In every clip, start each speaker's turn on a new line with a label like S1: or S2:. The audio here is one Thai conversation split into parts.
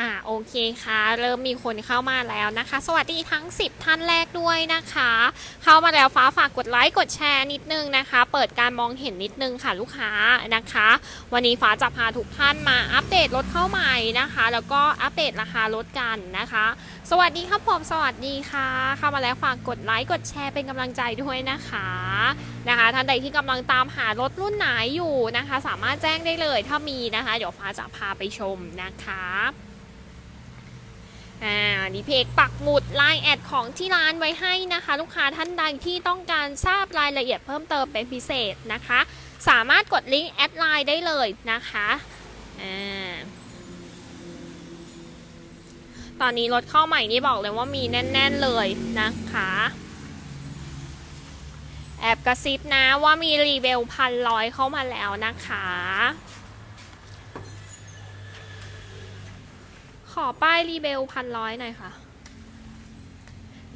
S1: ่าโอเคค่ะ เริ่มมีคนเข้ามาแล้วนะคะ สวัสดีทั้ง 10 ท่านแรกด้วยนะคะ เข้ามาแล้วฟ้าฝากกดไลค์กดแชร์นิดนึงนะคะ เปิดการมองเห็นนิดนึงค่ะลูกค้านะคะ วันนี้ฟ้าจะพาทุกท่านมาอัปเดตรถเข้าใหม่นะคะ แล้วก็อัปเดตราคารถกันนะคะ สวัสดีครับผมสวัสดีค่ะ เข้ามาแล้วฝากกดไลค์กดแชร์เป็นกำลังใจด้วยนะคะนะคะท่านใดที่กำลังตามหารถรุ่นไหนอยู่นะคะ สามารถแจ้งได้เลยถ้ามีนะคะ เดี๋ยวฟ้าจะพาไปชมนะคะ อ่าดีเพกปักหมุดไลน์แอดของที่ร้านไว้ให้นะคะ ลูกค้าท่านใดที่ต้องการทราบรายละเอียดเพิ่มเติมเป็นพิเศษนะคะ สามารถกดลิงก์แอดไลน์ได้เลยนะคะอ่าตอนนี้รถเข้าใหม่นี่บอกเลยว่ามีแน่น ๆเลยนะคะแอบกระซิบนะว่ามีรีเวลพันร้อยเข้ามาแล้วนะคะ ขอป้ายรีเวลพันร้อยหน่อยค่ะ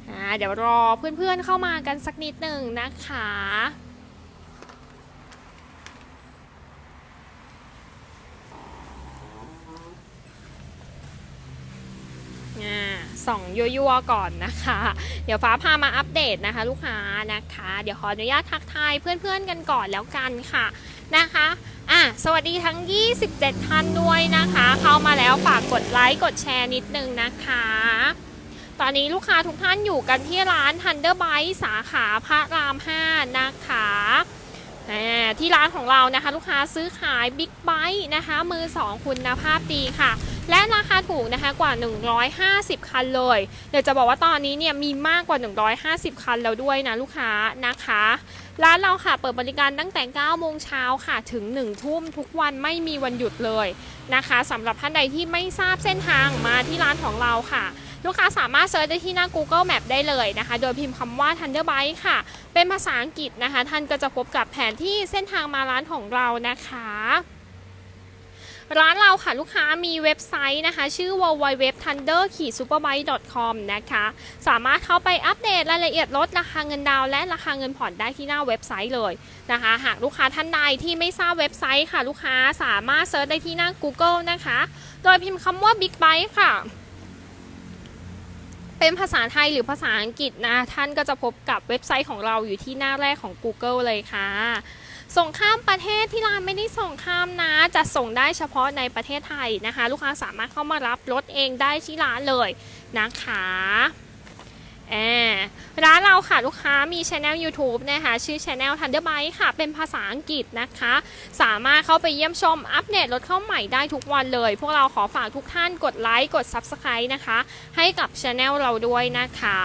S1: อ่าเดี๋ยวรอเพื่อนๆเข้ามากันสักนิดหนึ่งนะคะอ่าส่องยั่วๆก่อนนะคะ เดี๋ยวฟ้าพามาอัปเดตนะคะ ลูกค้านะคะ เดี๋ยวขออนุญาตทักทายเพื่อนๆกันก่อนแล้วกันค่ะนะคะะสวัสดีทั้ง 27 ท่านด้วยนะคะ เข้ามาแล้วฝากกดไลค์กดแชร์นิดนึงนะคะ ตอนนี้ลูกค้าทุกท่านอยู่กันที่ร้าน Thunder b i t e สาขาพระราม 5 นะคะที่ร้านของเรานะคะ ลูกค้าซื้อขายบิ๊กไบค์นะคะ มือ 2 คุณภาพดีค่ะ และราคาถูกนะคะกว่า 150 คันเลย เดี๋ยวจะบอกว่าตอนนี้เนี่ยมีมากกว่า 150 คันแล้วด้วยนะลูกค้านะคะร้านเราค่ะเปิดบริการตั้งแต่ 9 โมงเช้าค่ะถึง 1 ทุ่มทุกวันไม่มีวันหยุดเลยนะคะสำหรับท่านใดที่ไม่ทราบเส้นทางมาที่ร้านของเราค่ะ ลูกค้าสามารถเซิร์ชได้ที่หน้า Google Map ได้เลยนะคะ โดยพิมพ์คำว่า Thunderbike ค่ะ เป็นภาษาอังกฤษนะคะ ท่านก็จะพบกับแผนที่เส้นทางมาร้านของเรานะคะ ร้านเราค่ะลูกค้ามีเว็บไซต์นะคะ ชื่อ www.thunder-superbike.com นะคะ สามารถเข้าไปอัปเดตรายละเอียดรถราคาเงินดาวและราคาเงินผ่อนได้ที่หน้าเว็บไซต์เลยนะคะ หากลูกค้าท่านใดที่ไม่ทราบเว็บไซต์ค่ะ ลูกค้าสามารถเซิร์ชได้ที่หน้า Google นะคะ โดยพิมพ์คำว่า Big Bike ค่ะเป็นภาษาไทยหรือภาษาอังกฤษนะ ท่านก็จะพบกับเว็บไซต์ของเราอยู่ที่หน้าแรกของ Google เลยค่ะ ส่งข้ามประเทศที่ร้านไม่ได้ส่งข้ามนะจะส่งได้เฉพาะในประเทศไทยนะคะ ลูกค้าสามารถเข้ามารับรถเองได้ที่ร้านเลยนะคะ อร้านเราค่ะลูกค้ามีช anel YouTube นะคะ ชื่อ channel Thunderbike ค่ะ เป็นภาษาอังกฤษนะคะ สามารถเข้าไปเยี่ยมชมอัปเดตรถเข้าใหม่ได้ทุกวันเลย พวกเราขอฝากทุกท่านกดไลค์กด Subscribe นะคะ ให้กับช anel เราด้วยนะคะ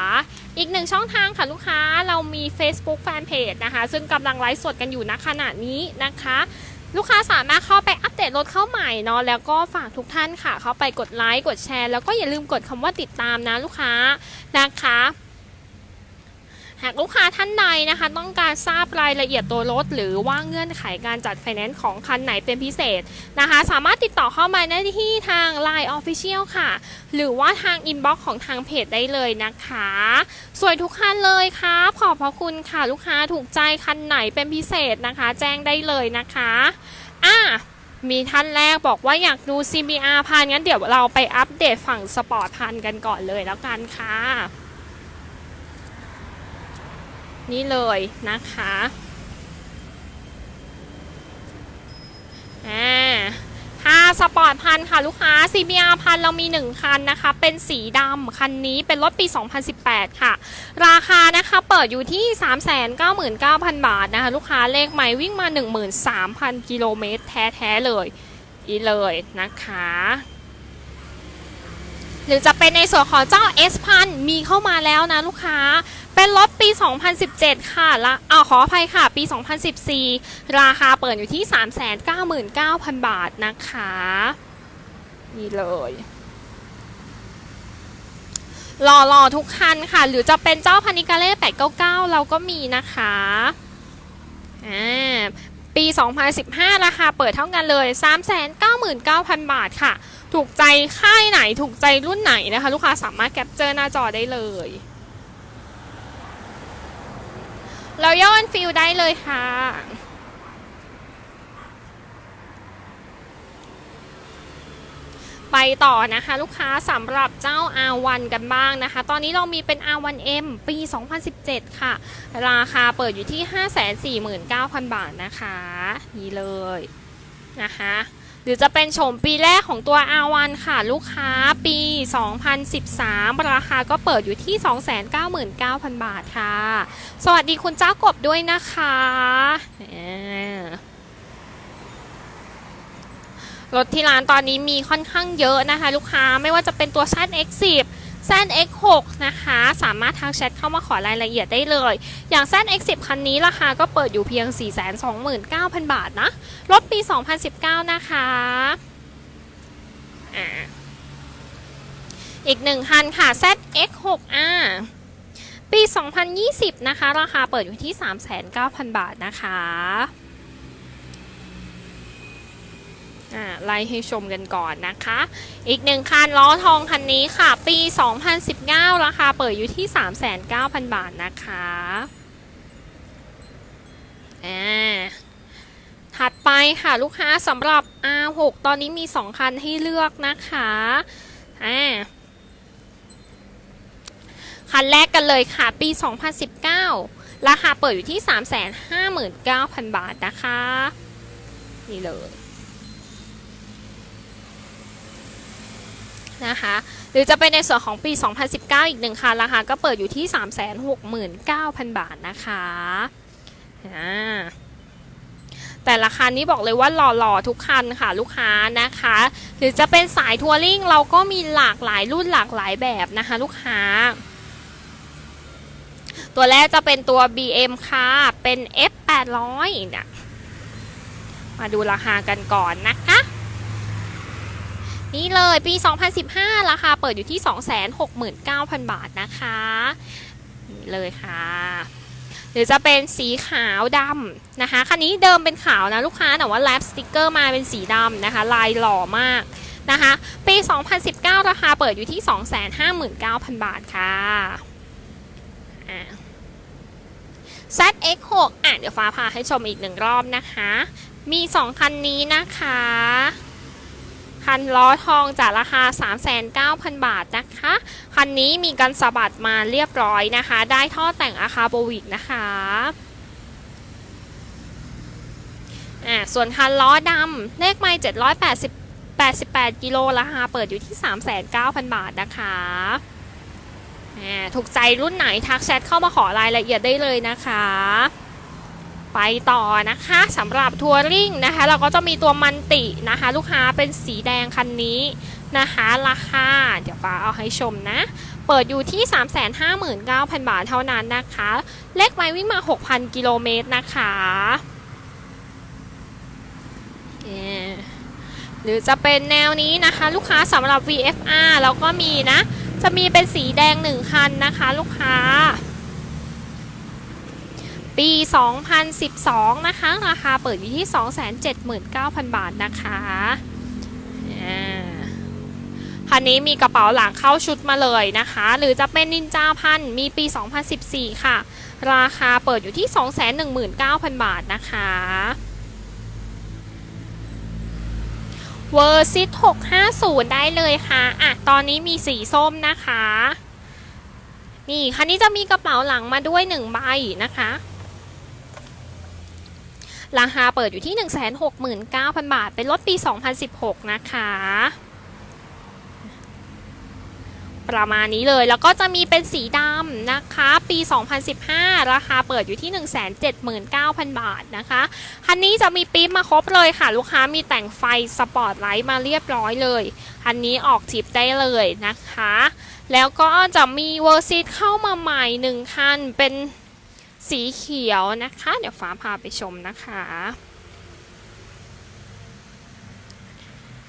S1: อีกหนึ่งช่องทางค่ะลูกค้าเรามี Facebook Fanpage นะคะ ซึ่งกำลังไลฟ์สดกันอยู่ณขณะนี้นะคะลูกค้าสามารถเข้าไปอัปเดตรถเข้าใหม่เนาะแล้วก็ฝากทุกท่านค่ะ เข้าไปกดไลค์กดแชร์ แล้วก็อย่าลืมกดคำว่าติดตามนะลูกค้านะคะ หากลูกค้าท่านใดนะคะ ต้องการทราบรายละเอียดตัวรถ หรือว่าเงื่อนไขการจัดไฟแนนซ์ของคันไหนเป็นพิเศษนะคะ สามารถติดต่อเข้ามาได้ที่ทาง Line Official ค่ะ หรือว่าทางอินบ็อกซ์ของทางเพจได้เลยนะคะ สวยทุกคันเลยครับ ขอบพระคุณค่ะลูกค้าถูกใจคันไหนเป็นพิเศษนะคะ แจ้งได้เลยนะคะอะมีท่านแรกบอกว่าอยากดู CBR พันงั้นเดี๋ยวเราไปอัปเดตฝั่งสปอร์ตพันกันก่อนเลยแล้วกันค่ะ นี่เลยนะคะอ่าถ้าสปอร์ตพันค่ะลูกค้า CBR พันเรามี 1 คันนะคะ เป็นสีดำคันนี้เป็นรถปี 2018 ค่ะ ราคานะคะเปิดอยู่ที่ 399,000 บาทนะคะ ลูกค้าเลขใหม่วิ่งมา 13,000 กิโลเมตรแท้ ๆ เลยอีเลยนะคะ หรือจะเป็นในส่วนของเจ้า S พันมีเข้ามาแล้วนะลูกค้า เป็นรถปี 2017 ค่ะละอ่าขออภัยค่ะ ปี 2014 ราคาเปิดอยู่ที่ 399,000 บาทนะคะ นี่เลยรอรอทุกคันค่ะ หรือจะเป็นเจ้าพานิกาเล่899 เราก็มีนะคะอ่าปี 2015 ราคาเปิดเท่ากันเลย 399,000 บาทค่ะ ถูกใจค่ายไหนถูกใจรุ่นไหนนะคะ ลูกค้าสามารถแคปเจอร์หน้าจอได้เลยเราย้อนฟิลได้เลยค่ะ ไปต่อนะคะ ลูกค้าสำหรับเจ้า R1 กันบ้างนะคะ ตอนนี้เรามีเป็น R1M ปี 2017 ค่ะ ราคาเปิดอยู่ที่ 549,000 บาทนะคะ นี่เลยนะคะ หรือจะเป็นโฉมปีแรกของตัว R1 ค่ะลูกค้าปี 2013 ราคาก็เปิดอยู่ที่ 299,000 บาทค่ะ สวัสดีคุณเจ้ากบด้วยนะคะรถที่ร้านตอนนี้มีค่อนข้างเยอะนะคะ ลูกค้าไม่ว่าจะเป็นตัว ZX10 ZX6 นะคะ สามารถทักแชทเข้ามาขอรายละเอียดได้เลย อย่าง ZX10 คันนี้ราคาก็เปิดอยู่เพียง 429,000 บาทนะ รถปี 2019 นะคะอ่าอีกหนึ่งคันค่ะ ZX6R ปี 2020 นะคะ ราคาเปิดอยู่ที่ 3,900บาทนะคะ อ่า ไล่ให้ชมกันก่อนนะคะ อีกหนึ่งคันล้อทองคันนี้ค่ะ ปี 2019 ราคาเปิดอยู่ที่ 3,900 บาทนะคะอ่าถัดไปค่ะลูกค้าสำหรับ R6 ตอนนี้มี 2 คันให้เลือกนะคะอ่าคันแรกกันเลยค่ะปี 2019 ราคาเปิดอยู่ที่ 359,000 บาทนะคะ นี่เลย นะคะ หรือจะเป็นในส่วนของปี 2019 อีกหนึ่งคันราคาก็เปิดอยู่ที่ 369,000 บาทนะคะอ่าแต่ละคันนี้บอกเลยว่าหล่อๆทุกคันค่ะลูกค้านะคะ หรือจะเป็นสายทัวริงเราก็มีหลากหลายรุ่นหลากหลายแบบนะคะ ลูกค้า ตัวแรกจะเป็นตัว BM ค่ะ เป็น F800 เนี่ยมาดูราคากันก่อนนะคะ นี่เลยปี 2015 ราคาเปิดอยู่ที่ 269,000 บาทนะคะนี่เลยค่ะ หรือจะเป็นสีขาวดำนะคะ คันนี้เดิมเป็นขาวนะลูกค้าแต่ว่าแลปสติกเกอร์มาเป็นสีดำนะคะ ลายหล่อมากนะคะ ปี 2019 ราคาเปิดอยู่ที่ 259,000 บาทค่ะอ่า ZX6 อะเดี๋ยวฟ้าพาให้ชมอีกหนึ่งรอบนะคะ มี 2 คันนี้นะคะ คันล้อทองจากราคา 39,000 บาทนะคะ คันนี้มีกันสะบัดมาเรียบร้อยนะคะ ได้ท่อแต่งอาคาโบวิกนะคะอ่าส่วนคันล้อดำเลขไม่780 88 กิโลราคาเปิดอยู่ที่ 39,000บาทนะคะอ่าถูกใจรุ่นไหนทักแชทเข้ามาขอรายละเอียดได้เลยนะคะ ไปต่อนะคะสำหรับทัวริงนะคะ เราก็จะมีตัวมันตินะคะ ลูกค้าเป็นสีแดงคันนี้นะคะ ราคา เดี๋ยวฟ้าเอาให้ชมนะ เปิดอยู่ที่ 359,000 บาทเท่านั้นนะคะ เลขไม้วิ่งมา 6,000 กิโลเมตรนะคะหรือจะเป็นแนวนี้นะคะ ลูกค้าสำหรับ VFR เราก็มีนะ จะมีเป็นสีแดง 1 คันนะคะ ลูกค้า ปี 2012 นะคะ ราคาเปิดอยู่ที่ 279,000 บาทนะคะอ่าคันนี้มีกระเป๋าหลังเข้าชุดมาเลยนะคะ หรือจะเป็นนินจาพันมีปี 2014 ค่ะ ราคาเปิดอยู่ที่ 219,000 บาทนะคะเวอร์ซิต650 ได้เลยค่ะ อะ ตอนนี้มีสีส้มนะคะ นี่ คันนี้จะมีกระเป๋าหลังมาด้วย1ใบนะคะ ราคาเปิดอยู่ที่ 169,000 บาท เป็นรถปี 2016 นะคะ ประมาณนี้เลย แล้วก็จะมีเป็นสีดำนะคะ ปี 2015 ราคาเปิดอยู่ที่ 179,000 บาทนะคะ คันนี้จะมีปี๊บมาครบเลยค่ะ ลูกค้ามีแต่งไฟสปอร์ตไลท์มาเรียบร้อยเลย คันนี้ออกทิปได้เลยนะคะ แล้วก็จะมีเวอร์ซิตเข้ามาใหม่หนึ่งคันเป็น สีเขียวนะคะ เดี๋ยวฟ้าพาไปชมนะคะ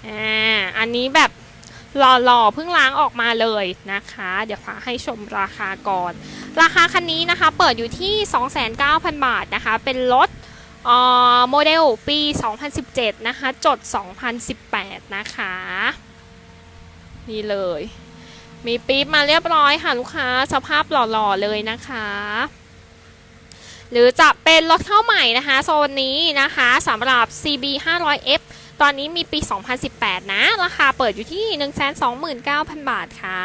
S1: อ่าอันนี้แบบหล่อๆเพิ่งล้างออกมาเลยนะคะ เดี๋ยวฟ้าให้ชมราคาก่อน ราคาคันนี้นะคะเปิดอยู่ที่ 29,000บาทนะคะ เป็นรถอ่อโมเดลปี 2017 นะคะ จด 2018 นะคะ นี่เลย มีปี๊บมาเรียบร้อยค่ะ ลูกค้าสภาพหล่อๆเลยนะคะ หรือจะเป็นรถเข้าใหม่นะคะโซนนี้นะคะสำหรับ CB 500F ตอนนี้มีปี 2018 นะ ราคาเปิดอยู่ที่ 129,000 บาทค่ะ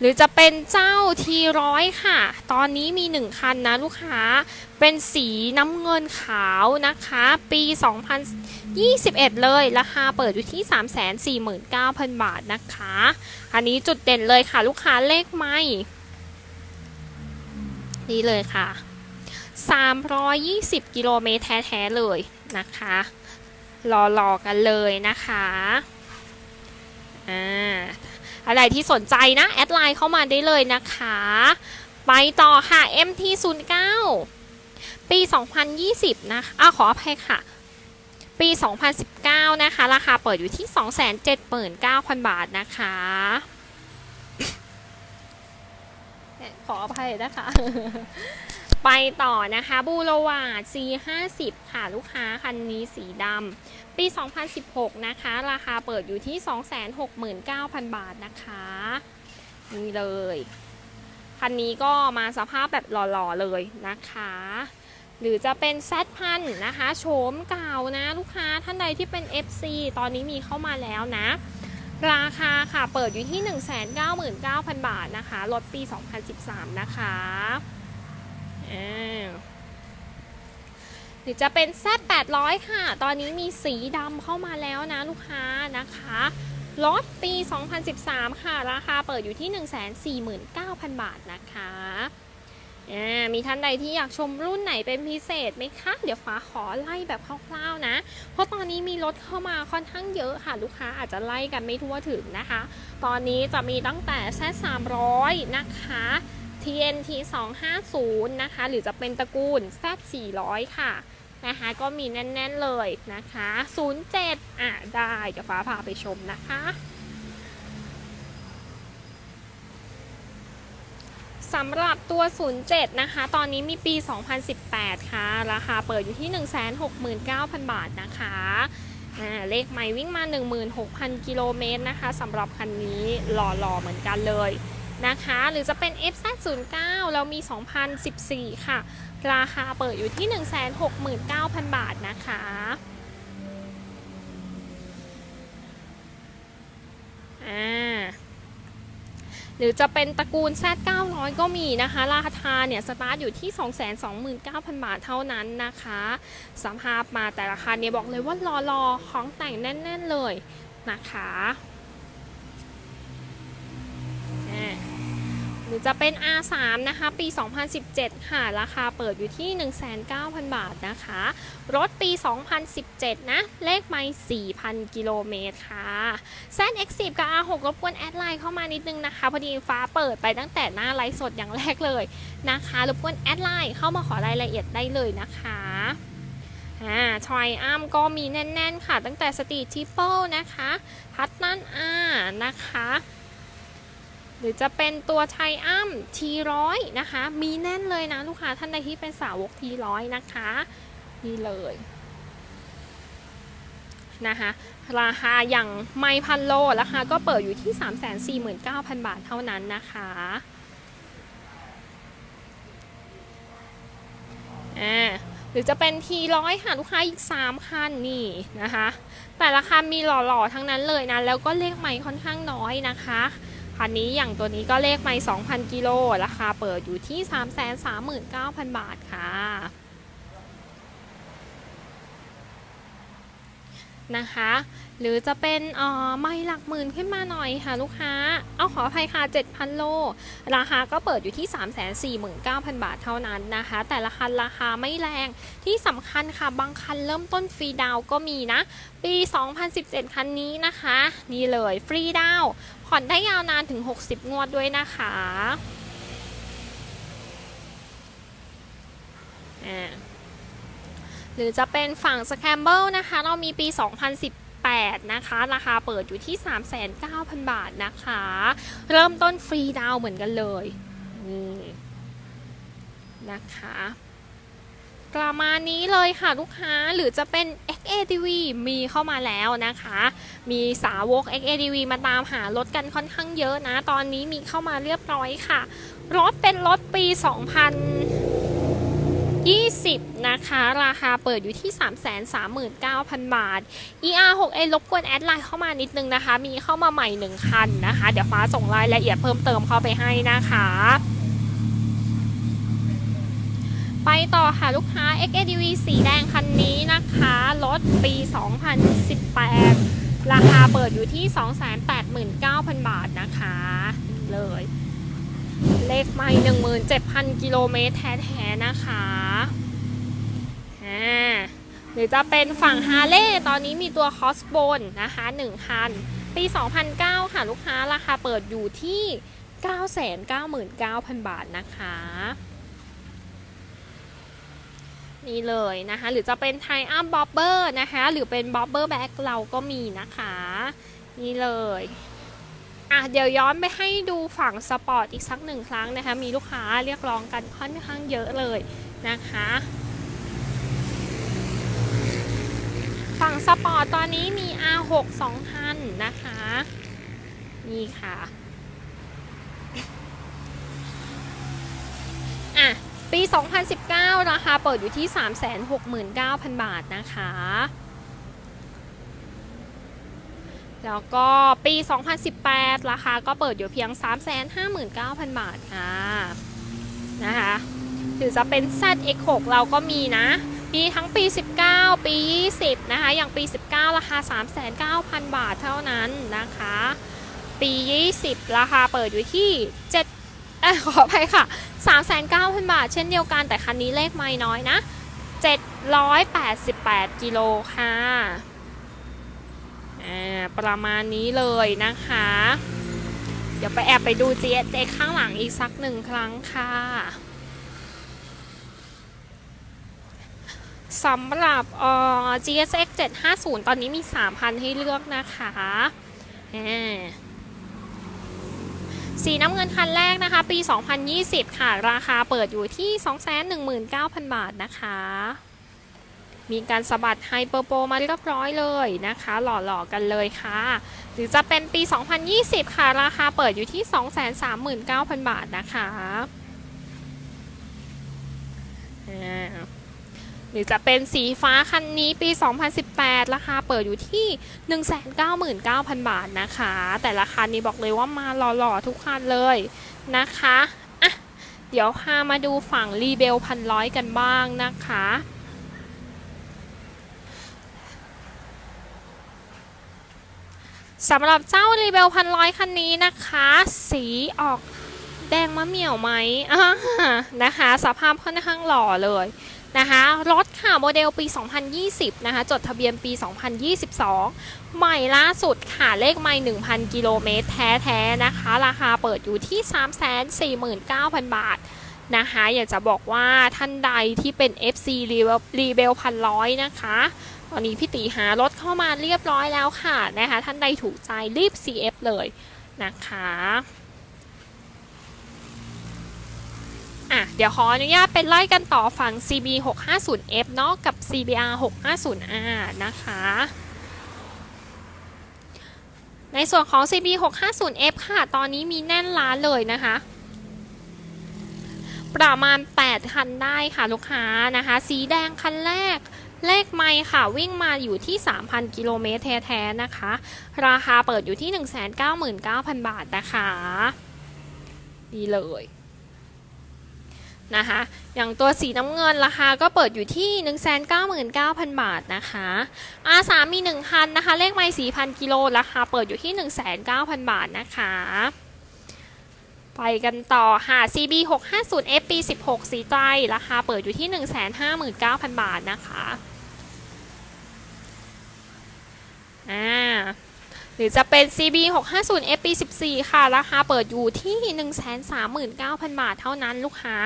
S1: หรือจะเป็นเจ้าทีร้อยค่ะ ตอนนี้มี 1 คันนะลูกค้า เป็นสีน้ำเงินขาวนะคะ ปี 2021 เลย ราคาเปิดอยู่ที่ 349,000 บาทนะคะ อันนี้จุดเด่นเลยค่ะลูกค้าเลขไม่ นี่เลยค่ะ 320 กิโลเมตรแท้ๆเลยนะคะ รอๆกันเลยนะคะอ่าอะไรที่สนใจนะ แอดไลน์เข้ามาได้เลยนะคะ ไปต่อค่ะ MT09 ปี 2020 นะคะอ้าขออภัยค่ะ ปี 2019 นะคะ ราคาเปิดอยู่ที่ 279,000 บาทนะคะ ขออภัยนะคะ ไปต่อนะคะบูโรวาด C50 ค่ะลูกค้าคันนี้สีดำปี 2016 นะคะ ราคาเปิดอยู่ที่ 269,000 บาทนะคะนี่เลย คันนี้ก็มาสภาพแบบหล่อๆเลยนะคะหรือจะเป็นแซดพันนะคะโฉมเก่านะ ลูกค้าท่านใดที่เป็น FC ตอนนี้มีเข้ามาแล้วนะ ราคาค่ะเปิดอยู่ที่ 199,000 บาทนะคะรถปี 2013 นะคะอ่าหรือจะเป็นแซด800 ค่ะ ตอนนี้มีสีดำเข้ามาแล้วนะลูกค้านะคะรถปี 2013 ค่ะ ราคาเปิดอยู่ที่ 149,000 บาทนะคะ มีท่านใดที่อยากชมรุ่นไหนเป็นพิเศษไหมคะ เดี๋ยวฟ้าขอไล่แบบคร่าวๆนะ เพราะตอนนี้มีรถเข้ามาค่อนข้างเยอะค่ะ ลูกค้าอาจจะไล่กันไม่ทั่วถึงนะคะ ตอนนี้จะมีตั้งแต่แซ300นะคะ TNT 250นะคะ หรือจะเป็นตระกูล Z 400 ค่ะนะคะก็มีแน่น ๆ เลยนะคะ 07 อะ ได้เดี๋ยวฟ้าพาไปชมนะคะ สำหรับตัว 07 นะคะ ตอนนี้มีปี 2018 ค่ะ ราคาเปิดอยู่ที่ 169,000 บาทนะคะเลขไม่วิ่งมา 16,000 กิโลเมตรนะคะสำหรับคันนี้หล่อๆเหมือนกันเลยนะคะ หรือจะเป็น FZ09 เรามี 2014 ค่ะ ราคาเปิดอยู่ที่ 169,000 บาทนะคะอ่า หรือจะเป็นตระกูล Z900 ก็มีนะคะ ราคาเนี่ยสตาร์ทอยู่ที่ 229,000 บาทเท่านั้นนะคะสภาพมาแต่ราคาเนี่ยบอกเลยว่ารอรอของแต่งแน่น ๆ เลยนะคะอ่าห รือจะเป็น R3 นะคะ ปี 2017 ค่ะ ราคาเปิดอยู่ที่109,000 บาทนะคะ รถปี 2017 นะ เลขไม่4,000 กิโลเมตรค่ะ ZX10 กับ R6 รบกวนแอดไลน์เข้ามานิดนึงนะคะ พอดีฟ้าเปิดไปตั้งแต่หน้าไลฟ์สดอย่างแรกเลยนะคะรบกวนแอดไลน์เข้ามาขอรายละเอียดได้เลยนะคะอ่าทรอยอัมก็มีแน่น ๆ ค่ะ ตั้งแต่สตรีททิปเปิลนะคะ พัตตันอานะคะ หรือจะเป็นตัวไทอัมทีร้อยนะคะ มีแน่นเลยนะลูกค้าท่านใดที่เป็นสาวกทีร้อยนะคะนี่เลยนะคะราคาอย่างไม่พันโลราคาก็เปิดอยู่ที่ 349,000 บาทเท่านั้นนะคะอ่าหรือจะเป็นทีร้อยค่ะลูกค้าอีก 3 คันนี่นะคะ แต่ละคันมีหล่อๆ ทั้งนั้นเลยนะ แล้วก็เลขไม่ค่อนข้างน้อยนะคะ คันนี้อย่างตัวนี้ก็เลขไม่2,000 กิโล ราคาเปิดอยู่ที่ 339,000 บาทค่ะ นะคะ หรือจะเป็นไม่หลักหมื่นขึ้นมาหน่อยค่ะลูกค้า เอาขออภัยค่ะ 7,000 โล ราคาก็เปิดอยู่ที่ 349,000 บาทเท่านั้นนะคะ แต่ละคันราคาไม่แรงที่สำคัญค่ะ บางคันเริ่มต้นฟรีดาวก็มีนะ ปี 2017 คันนี้นะคะ นี่เลยฟรีดาวผ่อนได้ยาวนานถึง 60 งวดด้วยนะคะอ่า หรือจะเป็นฝั่งสแคมเบิลนะคะ เรามีปี 2018 นะคะ ราคาเปิดอยู่ที่ 3,900 บาทนะคะ เริ่มต้นฟรีดาวเหมือนกันเลยนี่นะคะประมาณนี้เลยค่ะลูกค้าหรือจะเป็น XADV มีเข้ามาแล้วนะคะ มีสาวก XADV มาตามหารถกันค่อนข้างเยอะนะ ตอนนี้มีเข้ามาเรียบร้อยค่ะ รถเป็นรถปี 2000 20 นะคะ ราคาเปิดอยู่ที่ 339,000 บาท ER6A รบกวนแอดไลน์เข้ามานิดนึงนะคะ มีเข้ามาใหม่ 1 คันนะคะ เดี๋ยวฟ้าส่งรายละเอียดเพิ่มเติมเข้าไปให้นะคะ ไปต่อค่ะลูกค้า XADV สีแดงคันนี้นะคะ รถปี 2018 ราคาเปิดอยู่ที่ 289,000 บาทนะคะ เลย เลขไม่17,000กิโลเมตรแท้ๆนะคะอ่าหรือจะเป็นฝั่งฮาเลย์ตอนนี้มีตัวคอสโบนนะคะ1คัน ปี 2009 ค่ะ ลูกค้าราคาเปิดอยู่ที่ 999,000 บาทนะคะนี่เลยนะคะ หรือจะเป็นไทอัมบ็อบเบอร์นะคะ หรือเป็นบ็อบเบอร์แบ็กเราก็มีนะคะ นี่เลย อะเดี๋ยวย้อนไปให้ดูฝั่งสปอร์ตอีกสักหนึ่งครั้งนะคะ มีลูกค้าเรียกร้องกันค่อนข้างเยอะเลยนะคะ ฝั่งสปอร์ตตอนนี้มี R6 2คันนะคะ นี่ค่ะอะ ปี 2019ราคาเปิดอยู่ที่ 369,000 บาทนะคะ แล้วก็ปี 2018 ราคาก็เปิดอยู่เพียง 359,000 บาทค่ะนะคะหรือจะเป็น ZX6 เราก็มีนะปีทั้งปี 19 ปี 20 นะคะ อย่างปี 19 ราคา 39,000 บาทเท่านั้นนะคะ ปี 20 ราคาเปิดอยู่ที่7เอ้ยขออภัยค่ะ 3,900 บาท เช่นเดียวกันแต่คันนี้เลขไม่น้อยนะ 788 กิโลค่ะ ประมาณนี้เลยนะคะ เดี๋ยวไปแอบไปดู GSX ข้างหลังอีกสักหนึ่งครั้งค่ะสำหรับเอ่อ GSX 750 ตอนนี้มี 3,000 ให้เลือกนะคะ สีน้ำเงินคันแรกนะคะ ปี 2020 ค่ะ ราคาเปิดอยู่ที่ 219,000 บาทนะคะ มีการสะบัดไฮเปอร์โปมาเรียบร้อยเลยนะคะ หล่อๆกันเลยค่ะ หรือจะเป็นปี 2020 ค่ะ ราคาเปิดอยู่ที่ 239,000 บาทนะคะหรือจะเป็นสีฟ้าคันนี้ปี 2018 ราคาเปิดอยู่ที่ 199,000 บาทนะคะ แต่ราคานี้บอกเลยว่ามาหล่อๆทุกคันเลยนะคะ อะ เดี๋ยวพามาดูฝั่งรีเบลพันร้อยกันบ้างนะคะ สำหรับเจ้ารีเบลพันร้อยคันนี้นะคะ สีออกแดงมะเหมี่ยวไหมนะคะ สภาพค่อนข้างหล่อเลยนะคะ รถค่ะโมเดลปี 2020 นะคะ จดทะเบียนปี 2022 ใหม่ล่าสุดค่ะ เลขไม่ 1,000 กิโลเมตรแท้ ๆ นะคะ ราคาเปิดอยู่ที่ 349,000 บาท นะคะอยากจะบอกว่าท่านใดที่เป็น FC รีเบลพันร้อยนะคะตอนนี้พี่ตีหารถเข้ามาเรียบร้อยแล้วค่ะนะคะท่านใดถูกใจรีบ CF เลยนะคะอะเดี๋ยวขออนุญาตเป็นไล่กันต่อฝั่ง CB 650F เนาะกับ CBR 650R นะคะ ในส่วนของ CB 650F ค่ะ ตอนนี้มีแน่นร้านเลยนะคะ ประมาณ 8 คันได้ค่ะลูกค้านะคะ สีแดงคันแรก เลขไม่ค่ะวิ่งมาอยู่ที่ 3,000 กิโลเมตรแท้ๆนะคะ ราคาเปิดอยู่ที่ 199,000 บาทนะคะนี่เลยนะคะ อย่างตัวสีน้ำเงินราคาก็เปิดอยู่ที่ 199,000 บาทนะคะ R3 มี1คันนะคะ เลขไม่4,000 กิโลราคาเปิดอยู่ที่ 19,000 บาทนะคะ ไปกันต่อค่ะ CB 650 FP 16 สีใจ ราคาเปิดอยู่ที่ 159,000 บาทนะคะอ่าหรือจะเป็น CB 650 FP 14 ค่ะ ราคาเปิดอยู่ที่ 139,000 บาทเท่านั้นลูกค้า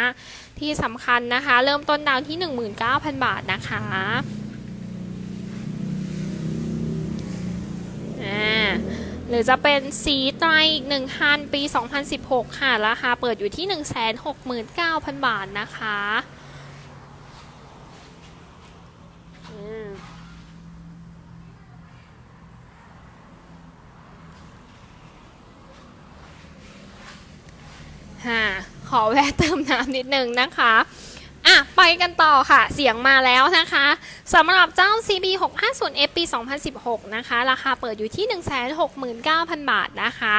S1: ที่สำคัญนะคะ เริ่มต้นดาวน์ที่ 19,000 บาทนะคะอ่า หรือจะเป็นสีไตรอีกหนึ่งคันปี 2016 ค่ะ ราคาเปิดอยู่ที่ 169,000 บาทนะคะฮะขอแวะเติมน้ำนิดนึงนะคะ ไปกันต่อค่ะ เสียงมาแล้วนะคะสำหรับเจ้า CB 650 F ปี 2016 นะคะ ราคาเปิดอยู่ที่ 169,000 บาทนะคะ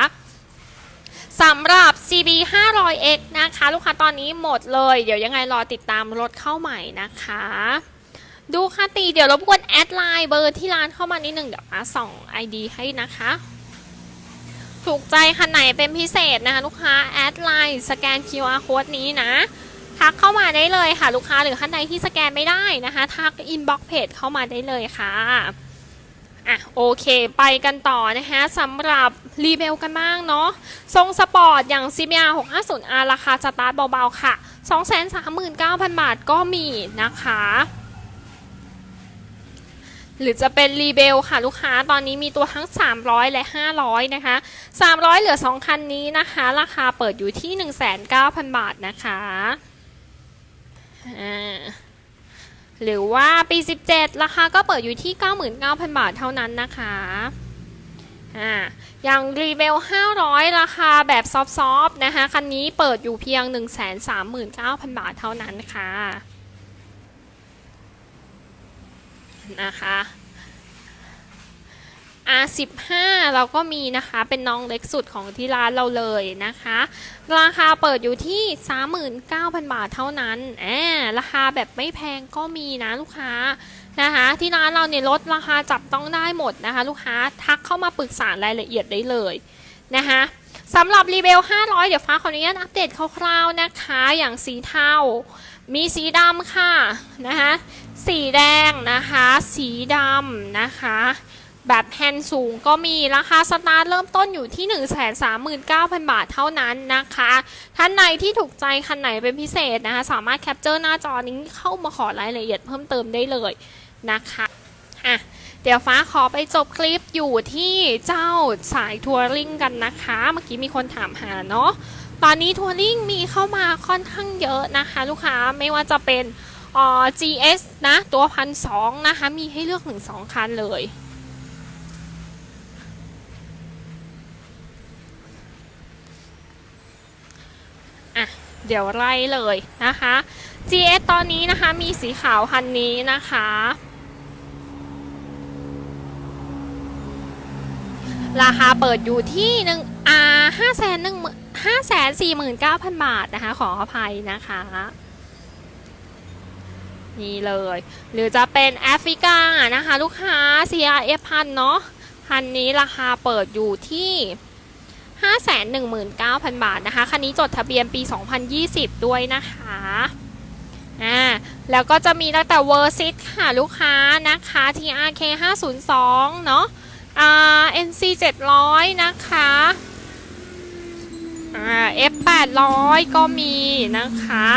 S1: สำหรับ CB 500X นะคะ ลูกค้าตอนนี้หมดเลย เดี๋ยวยังไงรอติดตามรถเข้าใหม่นะคะ ดูค่ะตี เดี๋ยวรบกวนแอดไลน์เบอร์ที่ร้านเข้ามานิดหนึ่งเดี๋ยวมาส่อง ID ให้นะคะ ถูกใจคันไหนเป็นพิเศษนะคะ ลูกค้าแอดไลน์สแกน QR code นี้นะ ทักเข้ามาได้เลยค่ะ ลูกค้าหรือท่านใดที่สแกนไม่ได้นะคะทักอินบ็อกเพจเข้ามาได้เลยค่ะอะโอเค ไปกันต่อนะคะสำหรับรีเบลกันบ้างเนาะทรงสปอร์ตอย่าง CBR 650R ราคาสตาร์ทเบาๆค่ะ 239,000 บาทก็มีนะคะ หรือจะเป็นรีเบลค่ะ ลูกค้าตอนนี้มีตัวทั้ง 300 และ 500 นะคะ 300 เหลือ 2 คันนี้นะคะ ราคาเปิดอยู่ที่ 19,000 บาทนะคะ หรือว่าปี 17 ราคาก็เปิดอยู่ที่ 99,000 บาทเท่านั้นนะคะอ่าอย่างรีเวล500 ราคาแบบซอฟต์ๆนะคะ คันนี้เปิดอยู่เพียง 139,000 บาทเท่านั้นค่ะนะคะ R15 เราก็มีนะคะ เป็นน้องเล็กสุดของที่ร้านเราเลยนะคะ ราคาเปิดอยู่ที่ 39,000 บาทเท่านั้นแอบราคาแบบไม่แพงก็มีนะลูกค้านะคะที่ร้านเราเนี่ยลดราคาจับต้องได้หมดนะคะ ลูกค้าทักเข้ามาปรึกษารายละเอียดได้เลยนะคะสำหรับรีเบล500 เดี๋ยวฟ้าขออนุญาตอัปเดตคร่าวๆนะคะ อย่างสีเทา มีสีดำค่ะนะคะ สีแดงนะคะ สีดำนะคะ แบบแฮนด์สูงก็มีราคาสตาร์ทเริ่มต้นอยู่ที่ 139,000 บาทเท่านั้นนะคะ ท่านไหนที่ถูกใจคันไหนเป็นพิเศษนะคะ สามารถแคปเจอร์หน้าจอนี้เข้ามาขอรายละเอียดเพิ่มเติมได้เลยนะคะอะเดี๋ยวฟ้าขอไปจบคลิปอยู่ที่เจ้าสายทัวริงกันนะคะ เมื่อกี้มีคนถามหาเนาะตอนนี้ทัวริงมีเข้ามาค่อนข้างเยอะนะคะ ลูกค้าไม่ว่าจะเป็นเอ่อ GS นะ ตัวพันสองนะคะ มีให้เลือกหนึ่งสองคันเลย อะ เดี๋ยวไล่เลยนะคะ GS ตอนนี้นะคะมีสีขาวคันนี้นะคะ ราคาเปิดอยู่ที่หนึ่งอ่าห้าแสนหนึ่งห้าแสนสี่หมื่นเก้าพันบาทนะคะ ขออภัยนะคะนี่เลย หรือจะเป็นแอฟริกานะคะ ลูกค้า CRF พันเนาะพันนี้ราคาเปิดอยู่ที่ 519,000 บาทนะคะ คันนี้จดทะเบียนปี 2020 ด้วยนะคะอ่าแล้วก็จะมีตั้งแต่เวอร์ซิตค่ะลูกค้านะคะ TRK 502เนาะอ่า NC 700 นะคะอ่า F 800ก็มีนะคะ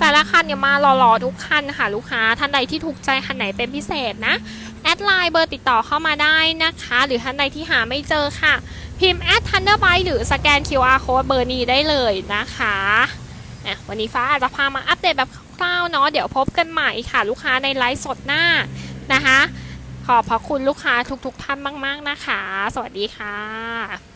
S1: แต่ละคันเนี่ยมาหล่อๆทุกคันค่ะลูกค้าท่านใดที่ถูกใจคันไหนเป็นพิเศษนะ แอดไลน์เบอร์ติดต่อเข้ามาได้นะคะ หรือท่านใดที่หาไม่เจอค่ะ พิมพ์แอดทันเดอร์ไบหรือสแกน QR code เบอร์นี้ได้เลยนะคะะวันนี้ฟ้าอาจจะพามาอัปเดตแบบคร่าวๆเนาะเดี๋ยวพบกันใหม่ค่ะ ลูกค้าในไลฟ์สดหน้านะคะ ขอบพระคุณลูกค้าทุกๆท่านมาก ๆนะคะ สวัสดีค่ะ